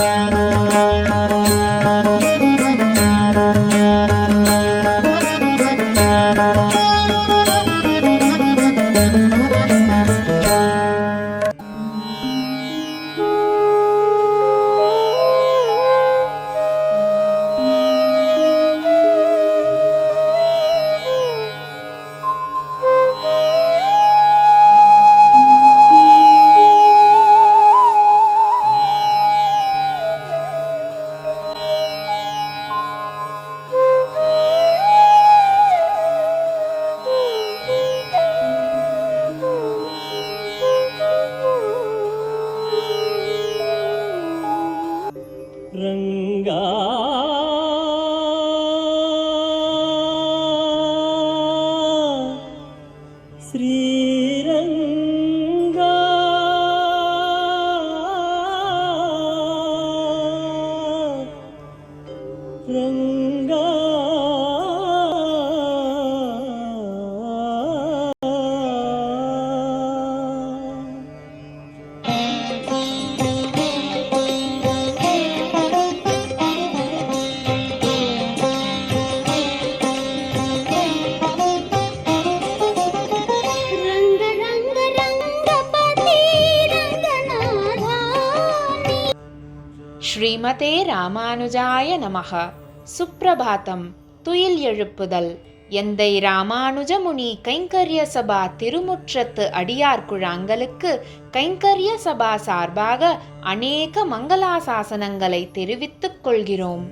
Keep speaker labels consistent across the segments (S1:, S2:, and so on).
S1: Música средь.
S2: ஸ்ரீமதே ராமானுஜாய நமக. சுப்பிரபாத்தம் துயில் எழுப்புதல். எந்தை ராமானுஜ முனி கைங்கரிய சபா திருமுற்றத்து அடியார் குழாங்களுக்கு கைங்கரிய சபா சார்பாக அநேக மங்களாசாசனங்களை தெரிவித்துக் கொள்கிறோம்.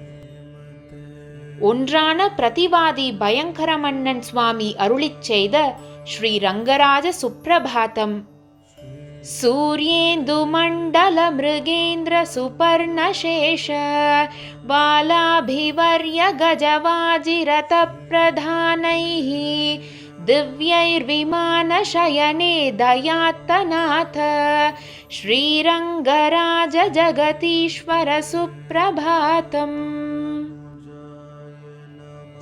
S2: ஒன்றான பிரதிவாதி பயங்கரமன்னன் சுவாமி அருளிச் செய்த ஸ்ரீ ரங்கராஜ சுப்பிரபாதம் सूर्येन्दुमण्डलमृगेन्द्रसुपर्णशेष बालाभिवर्य गजवाजिरतप्रधानैः दिव्यैर्विमानशयने दयात्तनाथ श्रीरङ्गराज जगतीश्वर सुप्रभातम्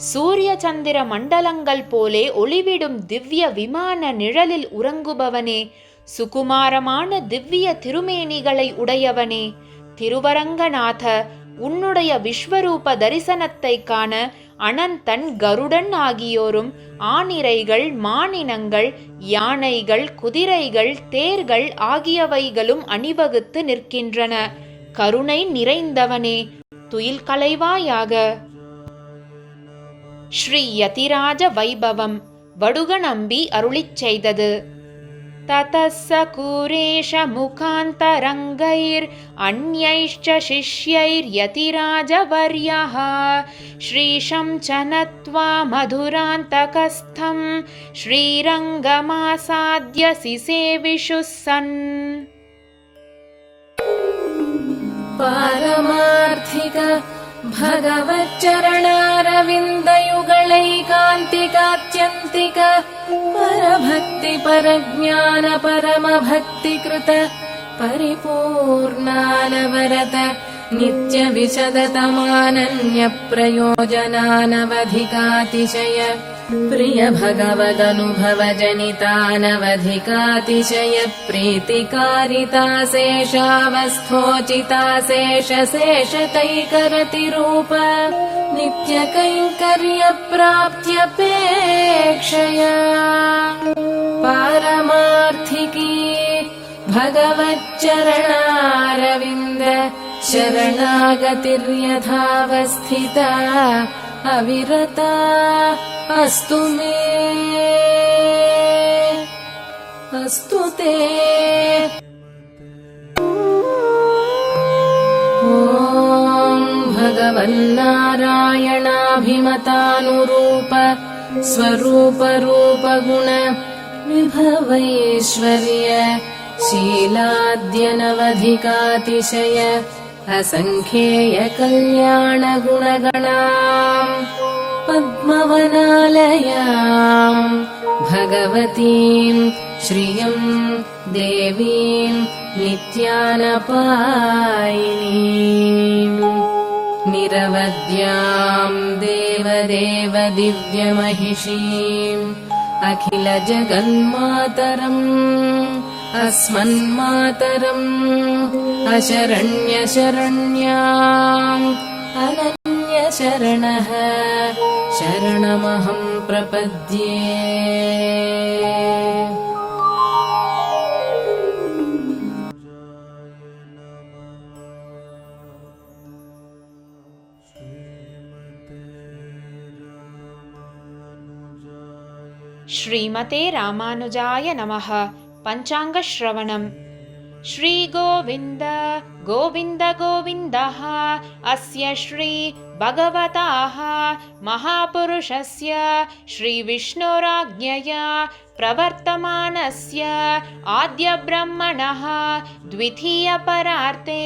S2: சூரிய சந்திர மண்டலங்கள் போலே ஒளிவிடும் திவ்ய விமான நிழலில் உறங்குபவனே சுகுமாரமான திவ்ய திருமேனிகளை உடையவனே திருவரங்கநாத உன்னுடைய விஸ்வரூப தரிசனத்தை காண அனந்தன் கருடன் ஆகியோரும் ஆனிரைகள் மானினங்கள் யானைகள் குதிரைகள் தேர்கள் ஆகியவைகளும் அணிவகுத்து நிற்கின்றன. கருணை நிறைந்தவனே துயில் கலைவாயாக. ஸ்ரீ யதிராஜ வைபவம் வடுகநம்பி அருளிச் செய்தது. ततः स कुरेशमुखान्तरङ्गैरन्यैश्च शिष्यैर्यतिराजवर्यः। श्रीशं च नत्वा मधुरान्तकस्थं श्रीरङ्गमासाद्य श्रीरङ्गमासाद्यसि सन्।
S3: पारमार्थिक भगवच्चरणारविन्दयुगलैकान्तिकात्यन्तिक परभक्ति परज्ञान परमभक्तिकृत परिपूर्णानवरत नित्यविशदतमानन्यप्रयोजनानवधिकातिशय िय प्रीतिकारिता शेषावस्थोचिता शेष शेषतैकरति रूप नित्यकैङ्कर्य पारमार्थिकी भगवच्चरणारविन्द शरणागतिर्यथावस्थिता। अविरता अस्तु मे। अस्तु ते। ॐ भगवन्नारायणाभिमतानुरूप स्वरूपरूपगुण विभवैश्वर्य शीलाद्यनवधिकातिशय असङ्ख्येय कल्याणगुणगणाम् नालया भगवतीम् श्रियम् देवी नित्यानपायिनीम् निरवद्याम् देवदेव दिव्यमहिषीम् अखिलजगन्मातरम् अस्मन्मातरम् अशरण्यशरण्याम् अनन्यशरणः शरणमहं प्रपद्ये।
S2: श्रीमते रामानुजाय नमः। पञ्चाङ्गश्रवणम् श्रीगोविन्द गोविन्द गोविन्दः अस्य श्री भगवताः महापुरुषस्य श्रीविष्णुराज्ञया प्रवर्तमानस्य आद्यब्रह्मणः द्वितीयपरार्ते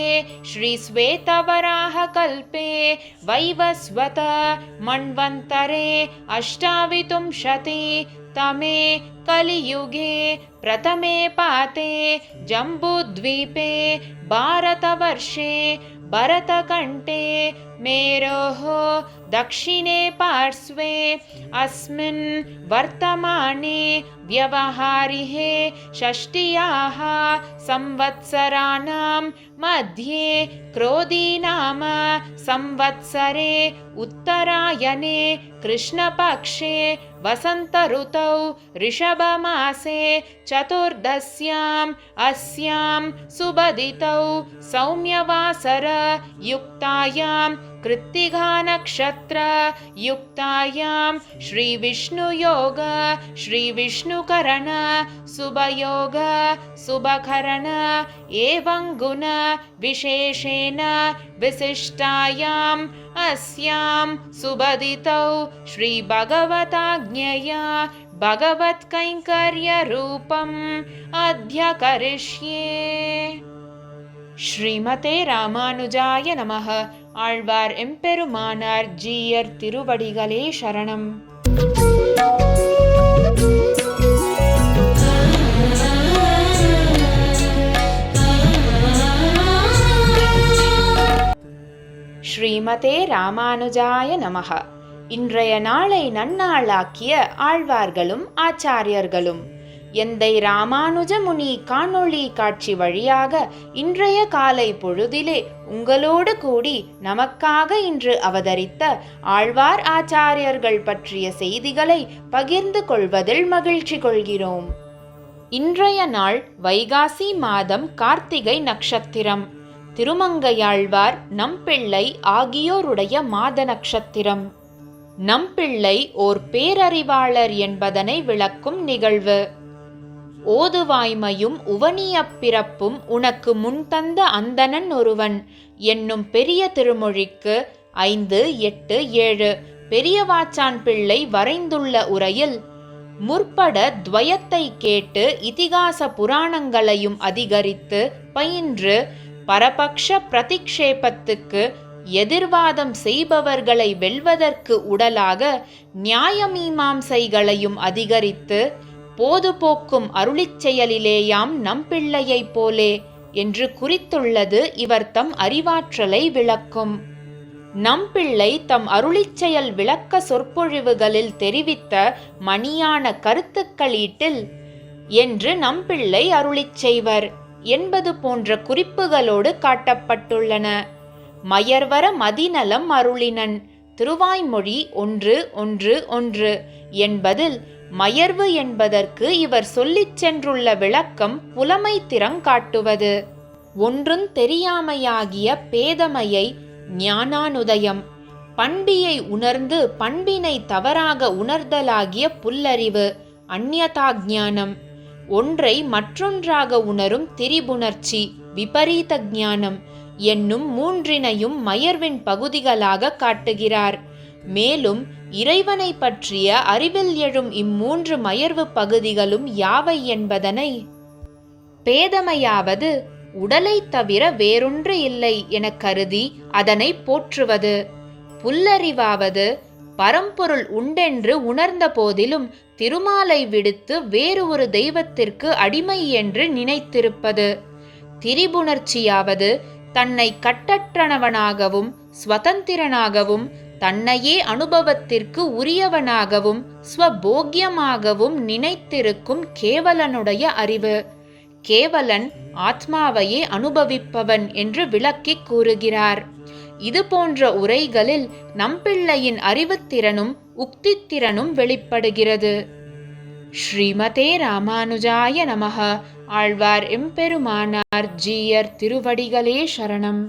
S2: श्रीश्वेतवराहकल्पे वैवस्वत मन्वन्तरे अष्टाविंशति तमे कलियुगे प्रथमे पाते जम्बूद्वीपे भारतवर्षे भरतकण्ठे मेरोः दक्षिणे पार्श्वे अस्मिन् वर्तमाने व्यवहारिहे षष्ट्याः संवत्सराणां मध्ये क्रोधीनाम संवत्सरे उत्तरायणे कृष्णपक्षे वसन्तऋतौ ऋषभमासे चतुर्दश्याम् अस्यां सुबदितौ सौम्यवासर कृत्तिघानक्षत्रयुक्तायां श्रीविष्णुयोग श्रीविष्णुकरण सुभयोग गुण विशेषेण विशिष्टायाम् अस्यां सुबदितौ श्रीभगवताज्ञया भगवत्कैङ्कर्यरूपम् अध्यकरिष्ये। श्रीमते रामानुजाय नमः। ஆழ்வார் எம்பெருமானார் ஜீயர் திருவடிகளே சரணம். ஸ்ரீமதே ராமானுஜாய நமக. இன்றைய நாளை நன்னாளாக்கிய ஆழ்வார்களும் ஆச்சாரியர்களும். எந்தை ராமானுஜ முனி காணொளி காட்சி வழியாக இன்றைய காலை பொழுதிலே உங்களோடு கூடி நமக்காக இன்று அவதரித்த ஆழ்வார் ஆச்சாரியர்கள் பற்றிய செய்திகளை பகிர்ந்து கொள்வதில் மகிழ்ச்சி கொள்கிறோம். இன்றைய நாள் வைகாசி மாதம் கார்த்திகை நட்சத்திரம். திருமங்கையாழ்வார் நம்பிள்ளை ஆகியோருடைய மாத நட்சத்திரம். நம்பிள்ளை ஓர் பேரறிவாளர் என்பதனை விளக்கும் நிகழ்வு. ஓதுவாய்மையும் உவனியப் பிறப்பும் உனக்கு முன்தந்த அந்தணன் ஒருவன். என்னும் பெரிய திருமொழிக்கு ஐந்து எட்டு ஏழு பெரியவாச்சான் பிள்ளை வரைந்துள்ள உரையில் முற்பட துவயத்தை கேட்டு இதிகாச புராணங்களையும் அதிகரித்து பயின்று பரபக்ஷ பிரதிக்ஷேபத்துக்கு எதிர்வாதம் செய்பவர்களை வெல்வதற்கு உடலாக நியாயமீமாம்சைகளையும் அதிகரித்து போது போக்கும் அருளிச் செயலிலேயாம் நம்பிள்ளையைப் போலே என்று குறித்துள்ளது இவர் தம் அறிவாற்றலை விளக்கும். நம்பிள்ளை தம் அருளிச் செயல் விளக்க சொற்பொழிவுகளில் தெரிவித்த மணியான கருத்துக்களீட்டில் என்று நம்பிள்ளை அருளிச் செய்வர் என்பது போன்ற குறிப்புகளோடு காட்டப்பட்டுள்ளன. மயர்வர மதிநலம் அருளினன் திருவாய்மொழி ஒன்று ஒன்று ஒன்று என்பதில் மயர்வு என்பதற்கு இவர் சொல்லிச் சென்றுள்ள விளக்கம் புலமை திறங்காட்டுவது ஒன்றும் தெரியாமையாகிய பேதமையை ஞானானுதயம் பண்பியை உணர்ந்து பண்பினை தவறாக உணர்தலாகிய புல்லறிவு அந்யதாஞானம் ஒன்றை மற்றொன்றாக உணரும் திரிபுணர்ச்சி விபரீத ஞானம் என்னும் மூன்றினையும் மயர்வின் பகுதிகளாக காட்டுகிறார். மேலும் இறைவனை பற்றிய அறிவில் எழும் இம்மூன்று மயர்வு பகுதிகளும் யாவை என்பதனை? பேதமையாவது உடலை தவிர வேறொன்று இல்லை என கருதி அதனை போற்றுவது. புல்லறிவாவது பரம்பொருள் உண்டென்று உணர்ந்த போதிலும் திருமாலை விடுத்து வேறு ஒரு தெய்வத்திற்கு அடிமை என்று நினைத்திருப்பது. திரிபுணர்ச்சியாவது தன்னை கட்டற்றனவனாகவும் ஸ்வதந்திரனாகவும் தன்னையே அனுபவத்திற்கு உரியவனாகவும் ஸ்வபோக்கியமாகவும் நினைத்திருக்கும் கேவலனுடைய அறிவு. கேவலன் ஆத்மாவையே அனுபவிப்பவன் என்று விளக்கிக் கூறுகிறார். இது போன்ற உரைகளில் நம்பிள்ளையின் அறிவுத்திறனும் உக்தித்திறனும் வெளிப்படுகிறது. ஸ்ரீமதே ராமானுஜாய நமக. ஆழ்வார் எம்பெருமானார் ஜீயர் திருவடிகளே சரணம்.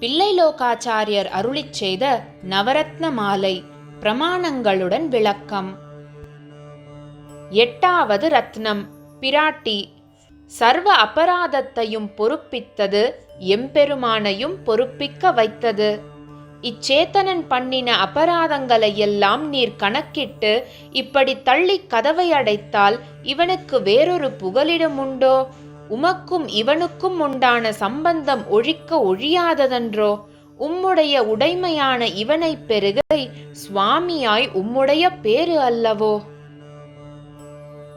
S2: பிள்ளைலோகாச்சாரியர் அருளிச் செய்த நவரத்ன மாலை பிரமாணங்களுடன் விளக்கம். எட்டாவது ரத்னம் பிராட்டி. சர்வ அபராதத்தையும் பொறுப்பித்தது எம்பெருமானையும் பொறுப்பிக்க வைத்தது. இச்சேத்தனன் பண்ணின அபராதங்களை எல்லாம் நீர் கணக்கிட்டு இப்படி தள்ளி கதவை அடைத்தால் இவனுக்கு வேறொரு புகலிடம் உண்டோ உமக்கும் இவனுக்கும் உண்டான சம்பந்தம் ஒழிக்க ஒழியாததன்றோ? உம்முடைய உடைமையான இவனைப் பெருகை சுவாமியாய் உம்முடைய பேரு அல்லவோ?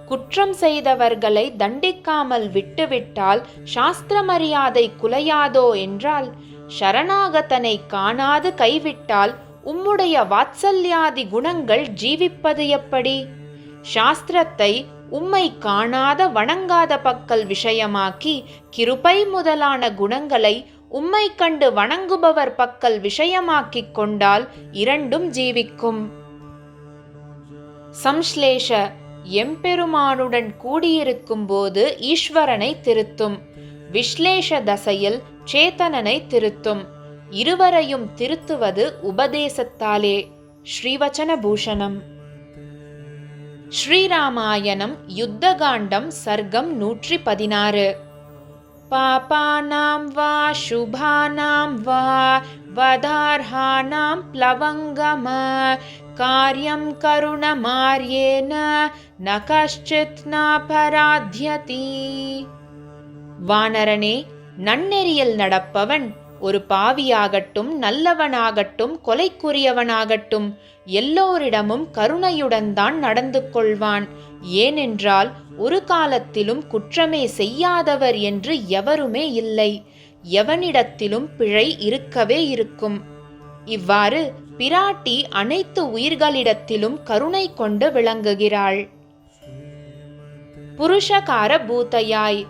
S2: குற்றம் செய்தவர்களை தண்டிக்காமல் விட்டுவிட்டால் சாஸ்திர மரியாதை குலையாதோ என்றால் சரணாகதனை காணாது கைவிட்டால் உம்முடைய வாத்சல்யாதி குணங்கள் ஜீவிப்பது எப்படி? சாஸ்திரத்தை உம்மை காணாத வணங்காத பக்கல் விஷயமாக்கி கிருபை முதலான குணங்களை உம்மை கண்டு வணங்குபவர் பக்கல் விஷயமாக்கிக் கொண்டால் இரண்டும் ஜீவிக்கும். சம்ஸ்லேஷ எம்பெருமானுடன் கூடியிருக்கும் போது ஈஸ்வரனை திருத்தும். விஸ்லேஷ தசையில் சேத்தனனை திருத்தும். இருவரையும் திருத்துவது உபதேசத்தாலே. ஸ்ரீவச்சன பூஷணம் ஸ்ரீராமாயணம் யுத்தகாண்டம் சர்க்கம் நூற்றி பதினாறு பாபானாம் வா சுபானாம் வா வதார்ஹானாம் பிளவங்கம காரியம் கருணமாரியேன ந கஷ்டித் நாபராத்யதி வானரனே நன்னெறியில் நடப்பவன் ஒரு பாவியாகட்டும் நல்லவனாகட்டும் கொலைக்குரியவனாகட்டும் எல்லோரிடமும் கருணையுடன் தான் நடந்து கொள்வான். ஏனென்றால் ஒரு காலத்திலும் குற்றமே செய்யாதவர் என்று எவருமே இல்லை. எவனிடத்திலும் பிழை இருக்கவே இருக்கும். இவ்வாறு பிராட்டி அனைத்து உயிர்களிடத்திலும் கருணை கொண்டு விளங்குகிறாள். புருஷகார பூத்தையாய்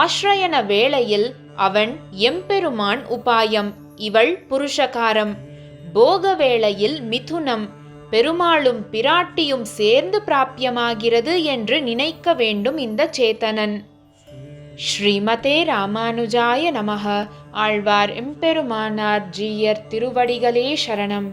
S2: ஆஷ்ரயன வேளையில் அவன் எம்பெருமான் உபாயம் இவள் புருஷகாரம். போக வேளையில் மிதுனம் பெருமாளும் பிராட்டியும் சேர்ந்து பிராப்தியமாகிறது என்று நினைக்க வேண்டும் இந்த சேத்தனன். ஸ்ரீமதே ராமானுஜாய நமக. ஆழ்வார் எம்பெருமானார் ஜீயர் திருவடிகளே சரணம்.